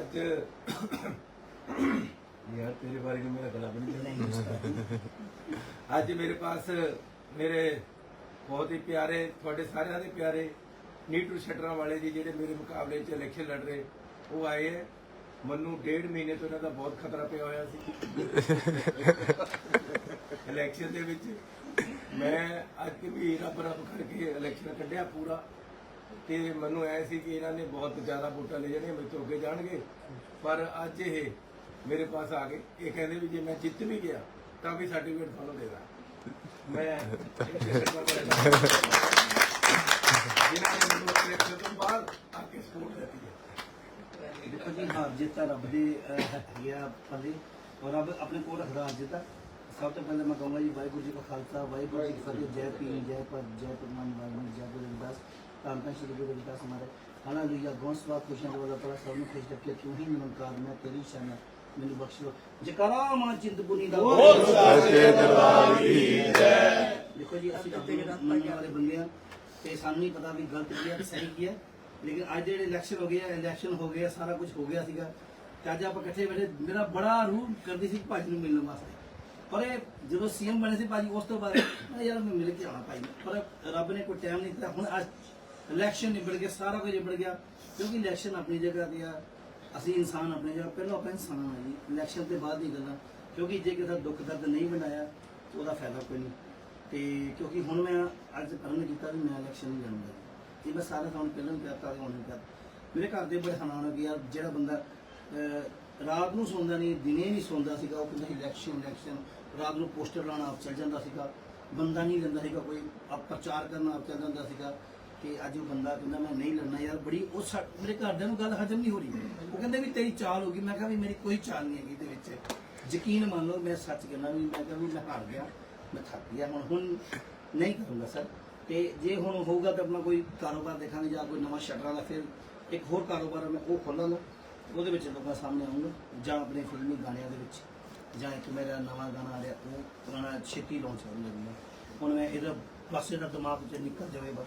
ਅੱਜ ਯਾਰ ਤੇਰੇ ਬਾਰੇ ਮੇਰਾ ਗਲਾ ਵੀ ਨਹੀਂ ਅੱਜ ਮੇਰੇ ਪਾਸ ਮੇਰੇ ਬਹੁਤ ਹੀ ਪਿਆਰੇ, ਤੁਹਾਡੇ ਸਾਰਿਆਂ ਦੇ ਪਿਆਰੇ ਨੀਟੂ ਸ਼ਟਰਾਂ ਵਾਲੇ ਜੀ ਜਿਹੜੇ ਮੇਰੇ ਮੁਕਾਬਲੇ 'ਚ ਇਲੈਕਸ਼ਨ ਲੜ ਰਹੇ, ਉਹ ਆਏ ਹੈ। ਮੈਨੂੰ ਡੇਢ ਮਹੀਨੇ ਤੋਂ ਇਹਨਾਂ ਦਾ ਬਹੁਤ ਖਤਰਾ ਪਿਆ ਹੋਇਆ ਸੀ। ਇਲੈਕਸ਼ਨ ਦੇ ਵਿੱਚ ਮੈਂ ਅੱਜ ਵੀ ਰੱਬ ਰੱਬ ਕਰਕੇ ਇਲੈਕਸ਼ਨ ਕੱਢਿਆ ਪੂਰਾ। ਤੇ ਮੈਨੂੰ ਐ ਸੀ ਕਿ ਇਹਨਾਂ ਨੇ ਬਹੁਤ ਜ਼ਿਆਦਾ ਵੋਟਾਂ ਲੈ ਜਾਣੀਆਂ ਮੇਰੇ ਤੋਂ ਅੱਗੇ ਜਾਣਗੇ। ਪਰ ਅੱਜ ਇਹ ਮੇਰੇ ਪਾਸ ਆ ਗਏ। ਇਹ ਕਹਿੰਦੇ ਵੀ ਜੇ ਮੈਂ ਜਿੱਤ ਵੀ ਗਿਆ ਤਾਂ ਵੀ ਸਰਟੀਫਿਕੇਟ ਤੁਹਾਨੂੰ ਦੇਗਾ। ਮੈਂ ਜਿਨ੍ਹਾਂ ਨੇ ਮੈਨੂੰ ਇਲੈਕਸ਼ਨ ਤੋਂ ਬਾਅਦ ਆ ਕੇ ਸਪੋਰਟ ਦਿੱਤੀ ਹੈ ਦੇਖੋ ਜੀ ਹਾਰ ਜਿੱਤ ਤਾਂ ਰੱਬ ਦੇ ਅਹ, ਹੱਥੀ ਆ ਪੱਲੇ ਔਰ ਰੱਬ ਆਪਣੇ ਕੋਲ ਰੱਖਦਾ ਹਾਰ ਜਿੱਤ ਸਭ ਤੋਂ ਪਹਿਲਾਂ ਮੈਂ ਕਹੂੰਗਾ ਜੀ ਵਾਹਿਗੁਰੂ ਜੀ ਕਾ ਖਾਲਸਾ ਵਾਹਿਗੁਰੂ ਜੀ ਕੀ ਫਤਿਹ। ਜੈ ਪੀਰ ਜੈ ਪਰ ਜੈ ਪਰਮਾਨ ਵਾਹਿਗੁਰੂ ਜੈ ਗੁਰੂ ਸ਼੍ਰੀ ਗੁਰੂ ਰਵਿਦਾਸ ਹਮਾਰੇ ਹਾਲੇਲੂਇਆ ਗੋਸਵਾ ਖੁਸ਼ੀਆਂ ਦੇ ਵਾਲਾ ਤਲਾ ਸਭ ਨੂੰ ਖੁਸ਼ ਰੱਖੇ ਤੂੰ ਹੀ ਨਿਰੰਕਾਰ ਮੈਂ ਤੇਰੀ ਸ਼ਾਨ ਮੈਨੂੰ ਬਖਸ਼ ਲੋ ਜਕਰਾ ਮਾਂ ਚਿੰਤਪੁਰਨੀ ਦਾ ਬੋਲ ਸੱਚੇ ਦਰਬਾਰ ਕੀ ਦੇਖੋ ਜੀ ਅਸੀਂ ਤਾਂ ਮੰਨਣ ਵਾਲੇ ਬੰਦੇ ਆ। ਤੇ ਸਾਨੂੰ ਨਹੀਂ ਪਤਾ ਵੀ ਗਲਤ ਕੀ ਹੈ ਤੇ ਸਹੀ ਕੀ ਹੈ ਲੇਕਿਨ ਅੱਜ ਜਿਹੜੇ ਇਲੈਕਸ਼ਨ ਹੋ ਗਏ ਆ ਇਲੈਕਸ਼ਨ ਹੋ ਗਏ ਆ ਸਾਰਾ ਕੁਝ ਹੋ ਗਿਆ ਸੀਗਾ। ਤੇ ਅੱਜ ਆਪਾਂ ਇਕੱਠੇ ਬੈਠੇ ਮੇਰਾ ਬੜਾ ਰੂਹ ਕਰਦੀ ਸੀ ਭਾਜੀ ਨੂੰ ਮਿਲਣ ਵਾਸਤੇ। ਪਰ ਇਹ ਜਦੋਂ ਸੀਐਮ ਬਣੇ ਸੀ ਭਾਜੀ ਉਸ ਤੋਂ ਬਾਅਦ ਯਾਰ ਮੈਂ ਮਿਲ ਕੇ ਆਉਣਾ ਭਾਈ ਨੂੰ। ਪਰ ਰੱਬ ਨੇ ਕੋਈ ਟਾਈਮ ਨਹੀਂ ਦਿੱਤਾ। ਹੁਣ ਅੱਜ ਇਲੈਕਸ਼ਨ ਨਿਬੜ ਗਿਆ, ਸਾਰਾ ਕੁਝ ਨਿਬੜ ਗਿਆ, ਕਿਉਂਕਿ ਇਲੈਕਸ਼ਨ ਆਪਣੀ ਜਗ੍ਹਾ ਤੇ ਆ। ਅਸੀਂ ਇਨਸਾਨ ਆਪਣੀ ਜਗ੍ਹਾ, ਪਹਿਲਾਂ ਆਪਾਂ ਇਨਸਾਨ ਆ ਜੀ। ਇਲੈਕਸ਼ਨ ਤੇ ਬਾਅਦ ਦੀ ਗੱਲਾਂ, ਕਿਉਂਕਿ ਜੇ ਕਿਸੇ ਦਾ ਦੁੱਖ ਦਰਦ ਨਹੀਂ ਬਣਾਇਆ, ਤਾਂ ਉਹਦਾ ਫਾਇਦਾ ਕੋਈ ਨਹੀਂ। ਤੇ ਕਿਉਂਕਿ ਹੁਣ ਮੈਂ ਅੱਜ ਕਰਨ ਕੀਤਾ ਵੀ ਮੈਂ ਇਲੈਕਸ਼ਨ ਨਹੀਂ ਲੜੂੰਗਾ ਇਹ ਮੈਂ ਸਾਰਾ ਤੁਹਾਨੂੰ ਪਹਿਲਾਂ ਵੀ ਕਹਤਾ ਤੇ ਹੁਣ ਵੀ ਕਹਤਾ ਮੇਰੇ ਘਰ ਦੇ ਬੜੇ ਹੈਰਾਨ ਹੋ ਗਏ ਯਾਰ ਜਿਹੜਾ ਬੰਦਾ ਰਾਤ ਨੂੰ ਸੌਂਦਾ ਨਹੀਂ, ਦਿਨੇ ਨਹੀਂ ਸੌਂਦਾ ਸੀਗਾ, ਉਹ ਕਹਿੰਦਾ ਇਲੈਕਸ਼ਨ ਇਲੈਕਸ਼ਨ। ਰਾਤ ਨੂੰ ਪੋਸਟਰ ਲਾਉਣਾ ਆਪ ਚੱਲ ਜਾਂਦਾ ਸੀਗਾ। ਬੰਦਾ ਨਹੀਂ ਲੈਂਦਾ ਸੀਗਾ ਕੋਈ, ਆਪ ਪ੍ਰਚਾਰ ਕਰਨਾ ਆਪ ਚੱਲ ਜਾਂਦਾ ਸੀਗਾ। ਕਿ ਅੱਜ ਉਹ ਬੰਦਾ ਕਹਿੰਦਾ ਮੈਂ ਨਹੀਂ ਲੜਨਾ ਯਾਰ, ਬੜੀ ਉਹ ਸਾ- ਮੇਰੇ ਘਰਦਿਆਂ ਨੂੰ ਗੱਲ ਹਜਮ ਨਹੀਂ ਹੋ ਰਹੀ। ਉਹ ਕਹਿੰਦੇ ਵੀ ਤੇਰੀ ਚਾਲ ਹੋ ਗਈ। ਮੈਂ ਕਿਹਾ ਵੀ ਮੇਰੀ ਕੋਈ ਚਾਲ ਨਹੀਂ ਹੈਗੀ ਇਹਦੇ ਵਿੱਚ। ਯਕੀਨ ਮੰਨ ਲਓ, ਮੈਂ ਸੱਚ ਕਹਿੰਦਾ ਵੀ ਮੈਂ ਕਿਹਾ ਵੀ ਮੈਂ ਹਾਰ ਗਿਆ। ਮੈਂ ਥੱਕ ਗਿਆ। ਹੁਣ ਹੁਣ ਨਹੀਂ ਕਰੂੰਗਾ ਸਰ। ਤੇ ਜੇ ਹੁਣ ਹੋਊਗਾ ਤਾਂ ਆਪਣਾ ਕੋਈ ਕਾਰੋਬਾਰ ਦੇਖਾਂਗੇ ਜਾਂ ਕੋਈ ਨਵਾਂ ਸ਼ਟਰਾਂ ਦਾ ਫਿਰ ਇੱਕ ਹੋਰ ਕਾਰੋਬਾਰ ਮੈਂ ਉਹ ਖੋਲਾਂਗਾ ਉਹਦੇ ਵਿੱਚ ਲੋਕਾਂ ਸਾਹਮਣੇ ਆਉਂਗਾ ਜਾਂ ਆਪਣੇ ਫਿਲਮੀ ਗਾਣਿਆਂ ਦੇ ਵਿੱਚ। ਜਾਂ ਇੱਕ ਮੇਰਾ ਨਵਾਂ ਗਾਣਾ ਆ ਰਿਹਾ, ਉਹ ਪੁਰਾਣਾ ਛੇਤੀ ਲਾਂਚ ਕਰਨ ਲੱਗੂਗਾ ਹੁਣ ਮੈਂ ਇਹਦਾ ਬਸ ਇਹਦਾ ਦਿਮਾਗ ਚ ਨਿਕਲ ਜਾਵੇ ਬਸ।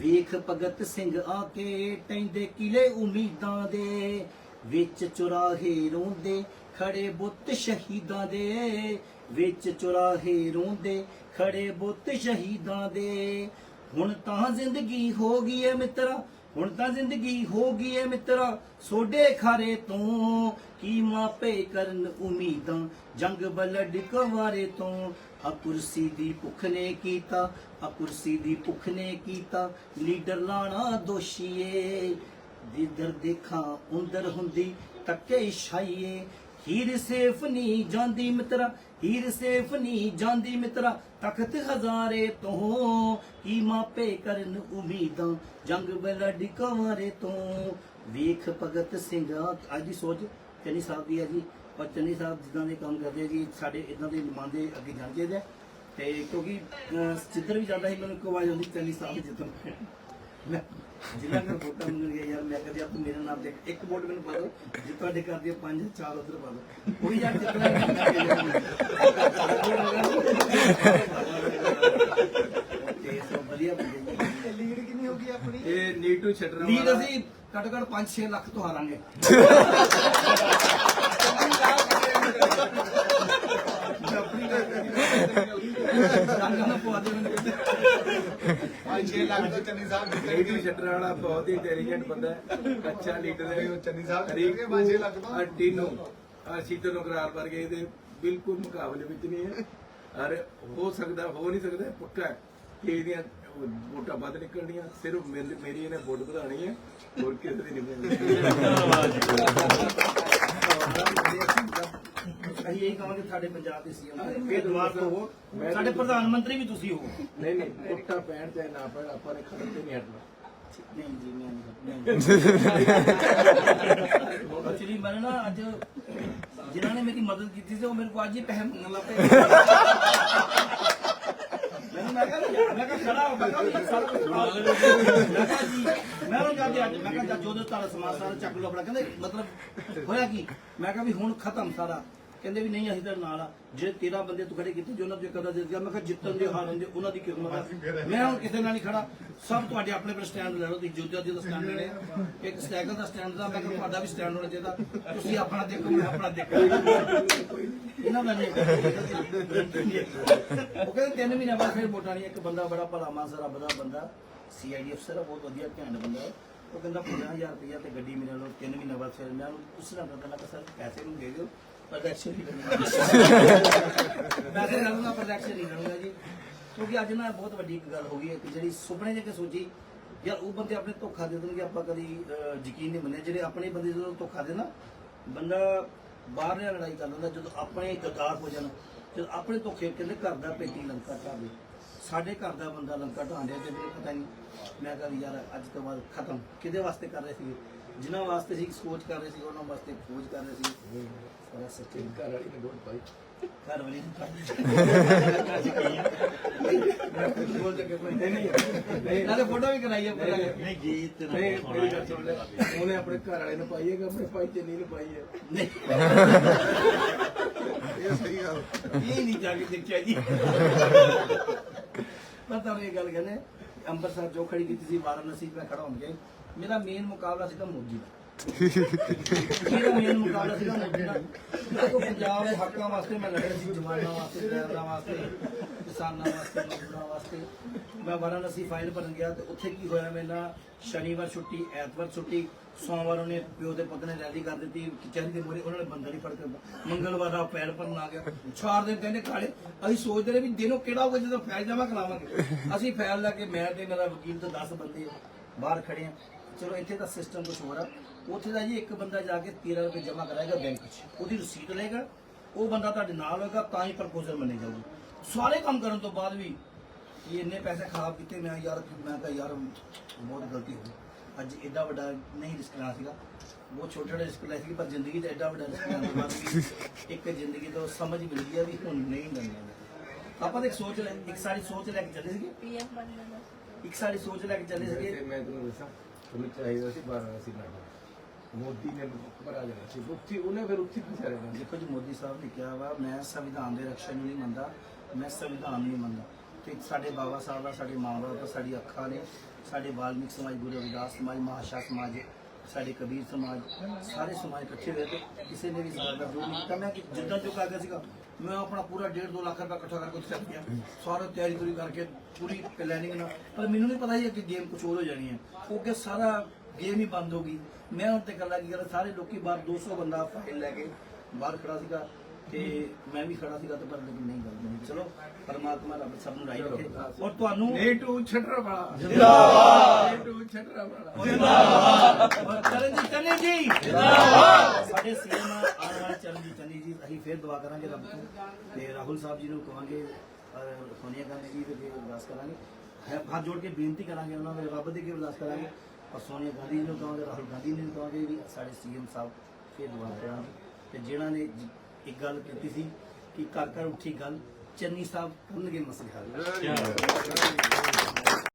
ਵੇਖ ਭਗਤ ਸਿੰਘ ਆ ਕੇ ਟੈਂਦੇ ਕਿਲੇ ਉਮੀਦਾਂ ਦੇ, ਵਿੱਚ ਚੁਰਾਹੇ ਰੋਂਦੇ, ਖੜੇ ਬੁੱਤ ਸ਼ਹੀਦਾਂ ਦੇ, ਵਿੱਚ ਚੁਰਾਹੇ ਰੋਂਦੇ, ਖੜੇ ਬੁੱਤ ਸ਼ਹੀਦਾਂ ਦੇ। ਹੁਣ ਤਾਂ ਜ਼ਿੰਦਗੀ ਹੋ ਗਈ ਏ ਮਿੱਤਰਾ, ਹੁਣ ਤਾਂ ਜ਼ਿੰਦਗੀ ਹੋ ਗਈ ਏ ਮਿੱਤਰਾ ਸੋਡੇ ਖਾਰੇ ਤੋਂ ਕੀ ਮਾਪੇ ਕਰਨ ਉਮੀਦਾਂ? ਜੰਗ ਬਲਡ ਕਵਾਰੇ ਤੋਂ। ਆ ਕੁਰਸੀ ਦੀ ਭੁੱਖ ਨੇ ਕੀਤਾ ਆ ਕੁਰਸੀ ਦੀ ਭੁੱਖ ਨੇ ਕੀਤਾ। ਲੀਡਰ ਲਾਣਾ ਦੋਸ਼ੀਏ, ਜਿੱਧਰ ਦੇਖਾਂ ਉੰਦਰ ਹੁੰਦੀ ਤੱਕੇ ਛਾਈਏ। ਹੀਰ ਸੇਫ ਨਹੀਂ ਜਾਂਦੀ ਮਿੱਤਰਾ, ਹੀਰ ਸੇਫ ਨਹੀਂ ਜਾਂਦੀ ਮਿੱਤਰਾ। ਤਖਤ ਹਜ਼ਾਰੇ ਤੋਂ ਕੀ ਮਾਪੇ ਕਰਨ ਉਮੀਦਾਂ? ਜੰਗ ਬਲੜ ਕਵਾਰੇ ਤੋਂ। ਵੇਖ ਭਗਤ ਸਿੰਘ, ਅੱਜ ਦੀ ਸੋਚ ਚੰਨੀ ਸਾਹਿਬ ਦੀ ਹੈ ਜੀ ਔਰ ਚੰਨੀ ਸਾਹਿਬ ਜਿੱਦਾਂ ਦੇ ਕੰਮ ਕਰਦੇ ਜੀ, ਸਾਡੇ ਇਦਾਂ ਦੇ ਨੁਮਾਇੰਦੇ ਅੱਗੇ ਜਾਂਦੇ ਨੇ ਤੇ ਕਿਉਂਕਿ ਜਿੱਧਰ ਵੀ ਜਾਂਦਾ ਸੀ, ਮੈਨੂੰ ਇੱਕ ਆਵਾਜ਼ ਆਉਂਦੀ, ਚੰਨੀ ਸਾਹਿਬ ਜਿੱਦਾਂ ਮੈਂ ਜਿੰਨਾ ਮੈਂ ਵੋਟਾਂ ਮੰਗਣ ਗਿਆ ਯਾਰ, ਮੈਂ ਕਦੇ ਆਪ ਮੇਰੇ ਨਾਮ ਤੇ ਇੱਕ ਵੋਟ ਮੈਨੂੰ ਪਾ ਦਿਓ, ਜੇ ਤੁਹਾਡੇ ਘਰ ਦੀਆਂ ਪੰਜ, ਚਾਰ ਉਧਰ ਪਾ ਦਿਓ। ਕੋਈ ਯਾਰ ਜਿੱਤਣਾ ਤੇ ਸੋ ਵਧੀਆ ਬੰਦੇ ਆਪਣੀ? ਇਹ ਨੀਟੂ ਸ਼ਟਰਾਂ ਲੀਡ ਵਾਲਾ। ਅਸੀਂ ਘੱਟੋ ਘੱਟ 5-6 ਲੱਖ ਤੋਂ ਹਾਰਾਂਗੇ। ਆਪਣੀ ਗੱਲ ਰੰਗਾਂ ਦਾ ਪਵਾ ਦੇ ਮੈਨੂੰ। ਅੱਜ 6 ਲੱਖ ਤੋਂ ਚੰਨੀ ਸਾਹਿਬ ਨੀਟੂ ਜਿੱਤਣਗੇ ਸ਼ਟਰਾਂ ਵਾਲਾ ਬਹੁਤ ਹੀ ਇੰਟੈਲੀਜੈਂਟ ਬੰਦਾ ਹੈ। ਅੱਛਾ ਲੀਡਰ ਹੈ ਉਹ ਚੰਨੀ ਸਾਹਿਬ ਪੰਜ ਛੇ ਲੱਖ ਤੋਂ। ਟੀਨੋ। ਆ ਸ਼ੀਤਲ ਨਗਰਾਲ ਵਰਗੇ ਇਹਦੇ ਬਿਲਕੁਲ ਮੁਕਾਬਲੇ ਵਿੱਚ ਨਹੀਂ ਹੈ। ਅਰੇ ਹੋ ਸਕਦਾ ਹੋ ਨਹੀਂ ਸਕਦਾ ਪੱਕਾ ਹੈ। ਕਿ ਇਹਦੀਆਂ ਵੋਟਾਂ ਵੱਧ ਨਿਕਲਣੀਆਂ ਸਿਰਫ ਮੇਰੀ ਮੇਰੀ ਇਹਨੇ ਵੋਟ ਵਧਾਣੀ ਹੈ ਹੋਰ ਕਿਸੇ ਦੀ ਨਹੀਂ ਮਿਲਣੀ ਅਸੀਂ ਇਹ ਕਹਾਂਗੇ ਸਾਡੇ ਪੰਜਾਬ ਦੇ ਸੀਐਮ ਇਹ ਇਹ ਦੁਆਰ ਤੋਂ ਹੋ ਮੈਂ- ਸਾਡੇ ਪ੍ਰਧਾਨ ਮੰਤਰੀ ਵੀ ਤੁਸੀਂ ਹੋ। ਨਹੀਂ ਨਹੀਂ ਵੋਟਾਂ ਪੈਣ ਚਾਹੇ ਨਾ ਪੈਣ ਆਪਾਂ ਨੇ ਖਤਮ ਤੇ ਨਹੀਂ ਹਟਣਾ। ਨਹੀਂ ਜੀ ਮੈਂ ਨਹੀਂ ਐਕਚੁਅਲੀ ਮੈਨੂੰ ਨਾ ਅੱਜ ਜਿਨ੍ਹਾਂ ਨੇ ਮੇਰੀ ਮਦਦ ਕੀਤੀ ਸੀ ਉਹ ਮੇਰੇ ਕੋਲ ਅੱਜ ਹੀ ਪੈਸੇ ਮੰਗਣ ਲੱਗ ਪਏ। ਮੈਂ ਕਿਹਾ ਮੈਂ ਕਿਹਾ ਖੜਾ ਹੋ, ਮੈਂ ਕਿਹਾ ਸਾਰਾ ਕੁਝ ਖਾ ਲਓ। ਮੈਂ ਕਿਹਾ ਜੀ, ਮੈਂ ਉਹਨੂੰ ਜਾ ਅੱਜ, ਮੈਂ ਕਿਹਾ ਜਾ ਜੋ ਤਾਰਾ ਸਮਾਨ ਸਾਰਾ ਚੱਕ ਲਓ ਆਪਣਾ। ਕਹਿੰਦੇ ਮਤਲਬ ਹੋਇਆ ਕੀ? ਮੈਂ ਕਿਹਾ ਵੀ ਹੁਣ ਖਤਮ ਸਾਰਾ। ਕਹਿੰਦੇ ਵੀ ਨਹੀਂ ਅਸੀਂ ਤਾਂ ਨਾਲ ਆ। ਜਿਹੜੇ 13 ਬੰਦੇ ਤੂੰ ਖੜੇ ਕੀਤੇ ਜੋ ਉਹਨਾਂ ਦੇ ਕਦਾ ਦੇ ਦਿੱਤਾ ਮੈਂ ਕਿਹਾ ਜਿੱਤਣ ਦੇ ਹਾਰਨ ਦੇ ਉਹਨਾਂ ਦੀ ਕਿਸਮਤ ਆ ਮੈਂ ਹੁਣ ਕਿਸੇ ਨਾਲ ਨਹੀਂ ਖੜਾ। ਸਭ ਤੁਹਾਡੇ ਆਪਣੇ ਆਪਣੇ ਸਟੈਂਡ ਲੈ ਲਓ ਤੁਸੀਂ ਜੋਧਿਆ ਜੀ ਦਾ ਸਟੈਂਡ ਲੈਣੇ। ਇੱਕ ਸਾਈਕਲ ਦਾ ਸਟੈਂਡ ਦਾ ਮੈਂ ਕਿਹਾ ਤੁਹਾਡਾ ਵੀ ਸਟੈਂਡ ਹੋਣਾ ਚਾਹੀਦਾ। ਤੁਸੀਂ ਆਪਣਾ ਦੇਖੋ ਮੈਂ ਆਪਣਾ ਦੇਖੋ ਇਹਨਾਂ ਦਾ ਨਹੀਂ ਉਹ ਕਹਿੰਦੇ ਤਿੰਨ ਮਹੀਨੇ ਬਾਅਦ ਫਿਰ ਵੋਟਾਂ ਨਹੀਂ ਇੱਕ ਬੰਦਾ ਬੜਾ ਭਲਾ ਮਾਨਸਾ ਰੱਬ ਦਾ ਬੰਦਾ। ਸੀਆਈਡੀ ਅਫਸਰ ਆ ਬਹੁਤ ਵਧੀਆ ਘੈਂਟ ਬੰਦਾ। ਉਹ ਕਹਿੰਦਾ 50000 ਰੁਪਇਆ ਤੇ ਗੱਡੀ ਮੇਰੇ ਨਾਲ ਤਿੰਨ ਮਹੀਨੇ ਬਾਅਦ ਫਿਰ ਮੈਂ ਉਹਨੂੰ ਪੁੱਛਣਾ ਪਤਾ ਲੱਗਾ ਸਰ ਪੈਸੇ ਨੂੰ ਦੇ ਦਿਓ। ਜੀ। ਕਿਉਂਕਿ ਅੱਜ ਨਾ ਬਹੁਤ ਵੱਡੀ ਇੱਕ ਗੱਲ ਹੋ ਗਈ ਹੈ ਕਿ ਜਿਹੜੀ ਸੁਪਨੇ ਜੇ ਕੇ ਸੋਚੀ ਯਾਰ ਉਹ ਬੰਦੇ ਆਪਣੇ ਧੋਖਾ ਦੇ ਦੇਣਗੇ ਆਪਾਂ ਕਦੀ ਯਕੀਨ ਨਹੀਂ ਮੰਨਿਆ। ਜਿਹੜੇ ਆਪਣੇ ਬੰਦੇ ਜਦੋਂ ਧੋਖਾ ਦੇ ਨਾ ਬੰਦਾ ਬਾਹਰ ਨਾਲ ਲੜਾਈ ਕਰ ਲੈਂਦਾ ਜਦੋਂ ਆਪਣੇ ਗਦਾਰ ਹੋ ਜਾਣ। ਜਦੋਂ ਆਪਣੇ ਧੋਖੇ ਕਹਿੰਦੇ ਘਰ ਦਾ ਪੇਟੀ ਲੰਕਾ ਢਾਵੇ। ਸਾਡੇ ਘਰ ਦਾ ਬੰਦਾ ਲੰਕਾ ਢਾਉਂਦੇ ਤੇ ਮੈਨੂੰ ਪਤਾ ਨਹੀਂ ਮੈਂ ਕਿਹਾ ਵੀ ਯਾਰ ਅੱਜ ਤੋਂ ਬਾਅਦ ਖਤਮ। ਕਿਹਦੇ ਵਾਸਤੇ ਕਰ ਰਹੇ ਸੀ ਜਿਨ੍ਹਾਂ ਵਾਸਤੇ ਸੀ ਸੋਚ ਕਰ ਰਹੇ ਸੀ ਉਹਨਾਂ ਵਾਸਤੇ ਖੋਜ ਕਰ ਰਹੇ ਸੀ ਸਾਰਾ ਸੱਚੇ ਘਰ ਵਾਲੀ ਨੇ ਵੋਟ ਪਾਈ। ਘਰ ਵਾਲੀ ਨੂੰ ਬੋਲ ਕੇ ਕੋਈ ਨਹੀਂ ਨਹੀਂ ਨਾਲੇ ਫੋਟੋ ਵੀ ਕਰਾਈ ਹੈ ਪਤਾ ਨਹੀਂ ਗੀਤ ਤੇ ਨਹੀਂ ਮੇਰੀ ਗੱਲ ਸੁਣ ਲੈ। ਉਹਨੇ ਆਪਣੇ ਘਰ ਵਾਲੇ ਨੂੰ ਪਾਈ ਹੈ ਕਿ ਆਪਣੇ ਭਾਈ ਚੰਨੀ ਨੂੰ ਪਾਈ ਹੈ? ਨਹੀਂ। ਇਹ ਸਹੀ ਗੱਲ। ਇਹ ਨਹੀਂ ਜਾ ਕੇ ਦੇਖਿਆ ਜੀ। ਮੈਂ ਤੁਹਾਨੂੰ ਇਹ ਗੱਲ ਕਹਿੰਦੇ ਅੰਮ੍ਰਿਤਸਰ ਜੋ ਖੜੀ ਕੀਤੀ ਸੀ ਵਾਰਾਣਸੀ ਮੈਂ ਖੜਾ ਹੋਣ ਗਿਆ। ਮੇਰਾ ਮੇਨ ਮੁਕਾਬਲਾ ਸੀ ਮੋਦੀ ਦਾ। ਮੇਰਾ ਮੇਨ ਮੁਕਾਬਲਾ ਸੀ ਮੋਦੀ ਦਾ। ਦੇਖੋ ਪੰਜਾਬ ਦੇ ਹੱਕਾਂ ਵਾਸਤੇ ਮੈਂ ਲੜਿਆ ਸੀ, ਜਵਾਨਾਂ ਵਾਸਤੇ ਡਰਾਈਵਰਾਂ ਵਾਸਤੇ, ਕਿਸਾਨਾਂ ਵਾਸਤੇ, ਮਜ਼ਦੂਰਾਂ ਵਾਸਤੇ। ਮੈਂ ਵਾਰਾਣਸੀ ਫਾਈਲ ਭਰਨ ਗਿਆ ਤੇ ਉੱਥੇ ਕੀ ਹੋਇਆ ਮੇਰੇ ਸ਼ਨੀਵਾਰ ਛੁੱਟੀ, ਐਤਵਾਰ ਛੁੱਟੀ, ਸੋਮਵਾਰ ਉਹਨੇ ਪਿਓ ਦੇ ਪੁੱਤ ਨੇ ਰੈਲੀ ਕਰ ਦਿੱਤੀ ਕਚਹਿਰੀ ਦੇ ਮੂਹਰੇ ਉਹਨਾਂ ਨੇ ਬੰਦਾ ਨਹੀਂ ਫੜ ਕੇ ਮੰਗਲਵਾਰ ਦਾ ਫਾਈਲ ਭਰਨ ਆ ਗਿਆ। ਚਾਰ ਦਿਨ ਕਹਿੰਦੇ ਕਾਲੇ, ਅਸੀਂ ਸੋਚਦੇ ਰਹੇ ਵੀ ਦਿਨੋਂ ਕਿਹੜਾ ਹੋਊਗਾ ਜਦੋਂ ਫੈਲ ਜਮ੍ਹਾਂ ਕਰਾਵਾਂਗੇ ਅਸੀਂ ਫਾਈਲ ਲੈ ਕੇ ਮੈਂ ਤੇ ਮੇਰਾ ਵਕੀਲ ਤੇ 10 ਬੰਦੇ ਬਾਹਰ ਖੜੇ ਆ। ਚਲੋ ਇੱਥੇ ਦਾ ਸਿਸਟਮ ਕੁਝ ਹੋਰ ਆ। ਉੱਥੇ ਦਾ ਜੀ ਇੱਕ ਬੰਦਾ ਜਾ ਕੇ 13 ਰੁਪਏ ਜਮ੍ਹਾਂ ਕਰਾਏਗਾ ਬੈਂਕ 'ਚ। ਉਹਦੀ ਰਸੀਦ ਲਏਗਾ। ਉਹ ਬੰਦਾ ਤੁਹਾਡੇ ਨਾਲ ਹੋਏਗਾ ਤਾਂ ਹੀ ਪ੍ਰਪੋਜ਼ਲ ਮੰਨੀ ਜਾਊਗੀ। ਸਾਰੇ ਕੰਮ ਕਰਨ ਤੋਂ ਬਾਅਦ ਵੀ ਇਹ ਇੰਨੇ ਪੈਸੇ ਖਰਾਬ ਕੀਤੇ ਮੈਂ ਯਾਰ ਮੈਂ ਤਾਂ ਯਾਰ ਬਹੁਤ ਗਲਤੀ ਹੋ ਗਈ। ਅੱਜ ਐਡਾ ਵੱਡਾ ਨਹੀਂ ਰਿਸਕ ਲੈਣਾ ਸੀਗਾ। ਬਹੁਤ ਛੋਟਾ ਜਿਹਾ ਰਿਸਕ ਲਿਆ ਸੀ ਪਰ ਜ਼ਿੰਦਗੀ 'ਚ ਐਡਾ ਵੱਡਾ ਰਿਸਕ ਲੈਣ ਤੋਂ ਬਾਅਦ ਵੀ ਇੱਕ ਜ਼ਿੰਦਗੀ ਤੋਂ ਸਮਝ ਮਿਲ ਗਈ ਆ ਵੀ ਹੁਣ ਨਹੀਂ ਲੈਣਾ ਆਪਾਂ ਤਾਂ ਇੱਕ ਸੋਚ ਲੈ ਇੱਕ ਸਾਡੀ ਸੋਚ ਲੈ ਕੇ ਚੱਲੇ ਸੀਗੇ। ਪੀਐਮ ਬਣ ਜਾਣਾ। ਇੱਕ ਸਾਡੀ ਸੋਚ ਲੈ ਕੇ ਚੱਲੇ ਸੀਗੇ। ਮੈਂ ਤੁਹਾਨੂੰ ਦੱਸਾਂ ਤੁਹਾਨੂੰ ਚਾਹੀਦਾ ਸੀ ਵਾਰਾਣਸੀ ਲੜਨਾ ਮੋਦੀ ਨੇ ਭਰਾ ਜਾਣਾ ਸੀ। ਉੱਥੇ ਉਹਨੇ ਫਿਰ ਉੱਥੇ ਫਸਿਆ ਰਹਿਣਾ ਦੇਖੋ ਜੀ, ਮੋਦੀ ਸਾਹਿਬ ਨੇ ਕਿਹਾ ਵਾ, ਮੈਂ ਸੰਵਿਧਾਨ ਦੇ ਰਕਸ਼ਾ ਨੂੰ ਨਹੀਂ ਮੰਨਦਾ, ਮੈਂ ਸੰਵਿਧਾਨ ਨਹੀਂ ਮੰਨਦਾ। ਤੇ ਸਾਡੇ ਬਾਬਾ ਸਾਹਿਬ ਦਾ, ਸਾਡੇ ਮਾਂ ਬਾਪ ਦਾ, ਸਾਡੀ ਅੱਖਾਂ ਨੇ, ਸਾਡੇ ਵਾਲਮੀਕ ਸਮਾਜ, ਗੁਰੂ ਰਵਿਦਾਸ ਸਮਾਜ, ਮਹਾਸ਼ਾ ਸਮਾਜ, ਸਾਡੇ ਕਬੀਰ ਸਮਾਜ, ਸਾਰੇ ਸਮਾਜ ਇਕੱਠੇ ਹੋਏ ਤੇ ਕਿਸੇ ਨੇ ਵੀ ਸਾਡਾ ਜੋ ਨਹੀਂ ਕੀਤਾ। ਮੈਂ ਜਿੱਦਾਂ ਜੋ ਕਾਗਜ਼ ਸੀਗਾ ਮੈਂ ਆਪਣਾ ਪੂਰਾ 1.5 2 ਲੱਖ ਰੁਪਏ ਇਕੱਠਾ ਕਰਕੇ ਉੱਥੇ ਚੱਲ ਗਿਆ ਸਾਰਾ ਤਿਆਰੀ ਤੁਰੀ ਕਰਕੇ ਪੂਰੀ ਪਲੈਨਿੰਗ ਨਾਲ। ਪਰ ਮੈਨੂੰ ਨਹੀਂ ਪਤਾ ਸੀ ਕਿ ਗੇਮ ਕੁਝ ਹੋਰ ਹੋ ਜਾਣੀ ਹੈ। ਉਹ ਕਿ ਸਾਰਾ ਗੇਮ ਹੀ ਬੰਦ ਹੋ ਗਈ। ਮੈਂ ਹੁਣ ਤੇ ਗੱਲਾਂ ਕੀ ਕਰ ਸਾਰੇ ਲੋਕੀ ਬਾਹਰ 200 ਬੰਦਾ ਫਾਈਲ ਲੈ ਕੇ ਬਾਹਰ ਖੜਾ ਸੀਗਾ। ਤੇ ਮੈਂ ਵੀ ਖੜਾ ਸੀਗਾ ਤੇ ਪਰ ਲੇਕਿਨ ਨਹੀਂ ਗੱਲ ਬਣੀ। ਚਲੋ ਪਰਮਾਤਮਾ ਰੱਬ ਸਭ ਨੂੰ ਰਾਈ ਰੱਖੇ। ਔਰ ਤੁਹਾਨੂੰ ਨਹੀਂ ਟੂ ਛੱਡਰ ਵਾਲਾ। ਜਿੰਦਾਬਾਦ। ਨਹੀਂ ਟੂ ਛੱਡਰ ਵਾਲਾ। ਔਰ ਚਰਨਜੀਤ ਚੰਨੀ ਜੀ। ਜਿੰਦਾਬਾਦ। ਸਾਡੇ ਸੀਐਮ ਆਉਣ ਵਾਲੇ ਚਰਨਜੀਤ ਚੰਨੀ ਜੀ ਅਸੀਂ ਫੇਰ ਦੁਆ ਕਰਾਂਗੇ ਰੱਬ ਤੋਂ ਤੇ ਰਾਹੁਲ ਸਾਹਿਬ ਜੀ ਨੂੰ ਕਹਾਂਗੇ ਔਰ ਸੋਨੀਆ ਗਾਂਧੀ ਜੀ ਦੇ ਅਰਦਾਸ ਕਰਾਂਗੇ। ਹੱਥ ਜੋੜ ਕੇ ਬੇਨਤੀ ਕਰਾਂਗੇ ਉਹਨਾਂ ਦੇ ਰੱਬ ਦੇ ਅੱਗੇ ਅਰਦਾਸ ਕਰਾਂਗੇ। ਔਰ ਸੋਨੀਆ ਗਾਂਧੀ ਜੀ ਨੂੰ ਕਹਾਂਗੇ ਰਾਹੁਲ ਗਾਂਧੀ ਜੀ ਨੂੰ ਕਹਾਂਗੇ ਵੀ ਸਾਡੇ ਸੀਐਮ ਸਾਹਿਬ ਫੇਰ ਦੁਆ ਕਰਾਂਗੇ। ਤੇ ਜਿਨ੍ਹਾਂ ਨੇ ਇੱਕ ਗੱਲ ਕੀਤੀ ਸੀ ਕਿ ਘਰ ਘਰ ਉੱਠੀ ਗੱਲ ਚੰਨੀ ਸਾਹਿਬ ਕਰਨਗੇ ਮਸਲੇ ਹੱਲ।